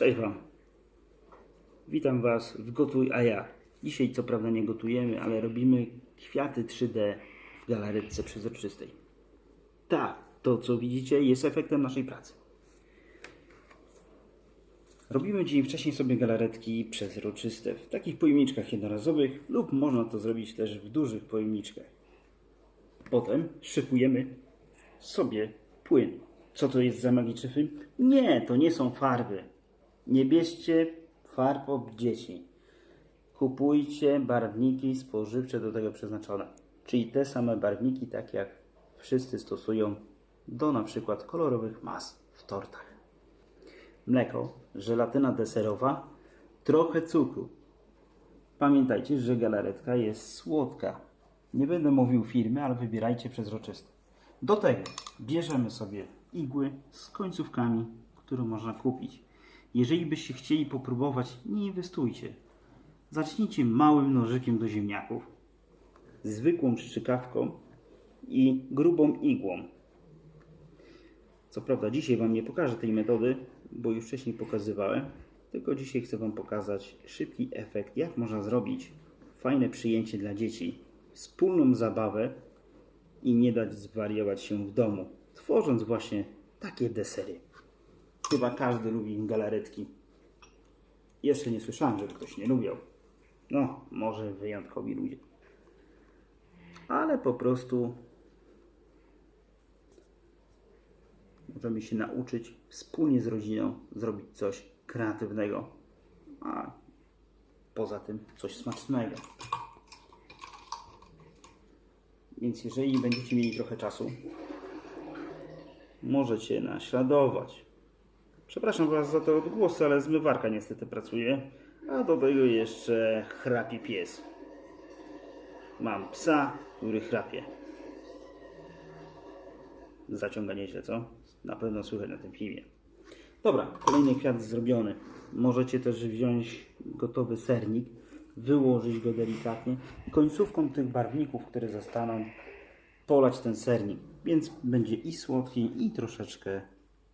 Cześć Wam. Witam Was w Gotuj a ja. Dzisiaj co prawda nie gotujemy, ale robimy kwiaty 3D w galaretce przezroczystej. Tak, to co widzicie jest efektem naszej pracy. Robimy dzień wcześniej sobie galaretki przezroczyste w takich pojemniczkach jednorazowych lub można to zrobić też w dużych pojemniczkach. Potem szykujemy sobie płyn. Co to jest za magiczny film? Nie, to nie są farby. Nie bierzcie farb od dzieci. Kupujcie barwniki spożywcze do tego przeznaczone. Czyli te same barwniki, tak jak wszyscy stosują do na przykład kolorowych mas w tortach. Mleko, żelatyna deserowa, trochę cukru. Pamiętajcie, że galaretka jest słodka. Nie będę mówił firmy, ale wybierajcie przezroczyste. Do tego bierzemy sobie igły z końcówkami, które można kupić. Jeżeli byście chcieli popróbować, nie inwestujcie. Zacznijcie małym nożykiem do ziemniaków, zwykłą strzykawką i grubą igłą. Co prawda dzisiaj Wam nie pokażę tej metody, bo już wcześniej pokazywałem, tylko dzisiaj chcę Wam pokazać szybki efekt, jak można zrobić fajne przyjęcie dla dzieci, wspólną zabawę i nie dać zwariować się w domu, tworząc właśnie takie desery. Chyba każdy lubi galaretki. Jeszcze nie słyszałem, żeby ktoś nie lubiał. No, może wyjątkowi ludzie. Ale po prostu możemy się nauczyć wspólnie z rodziną zrobić coś kreatywnego, a poza tym coś smacznego. Więc jeżeli będziecie mieli trochę czasu, możecie naśladować. Przepraszam Was za te odgłosy, ale zmywarka niestety pracuje, a do tego jeszcze chrapi pies. Mam psa, który chrapie. Zaciąga nieźle, co? Na pewno słychać na tym filmie. Dobra, kolejny kwiat zrobiony. Możecie też wziąć gotowy sernik, wyłożyć go delikatnie. Końcówką tych barwników, które zostaną, polać ten sernik. Więc będzie i słodki, i troszeczkę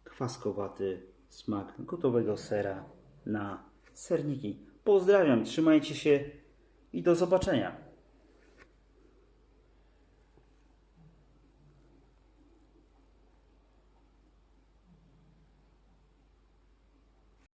kwaskowaty smak gotowego sera na serniki. Pozdrawiam, trzymajcie się i do zobaczenia.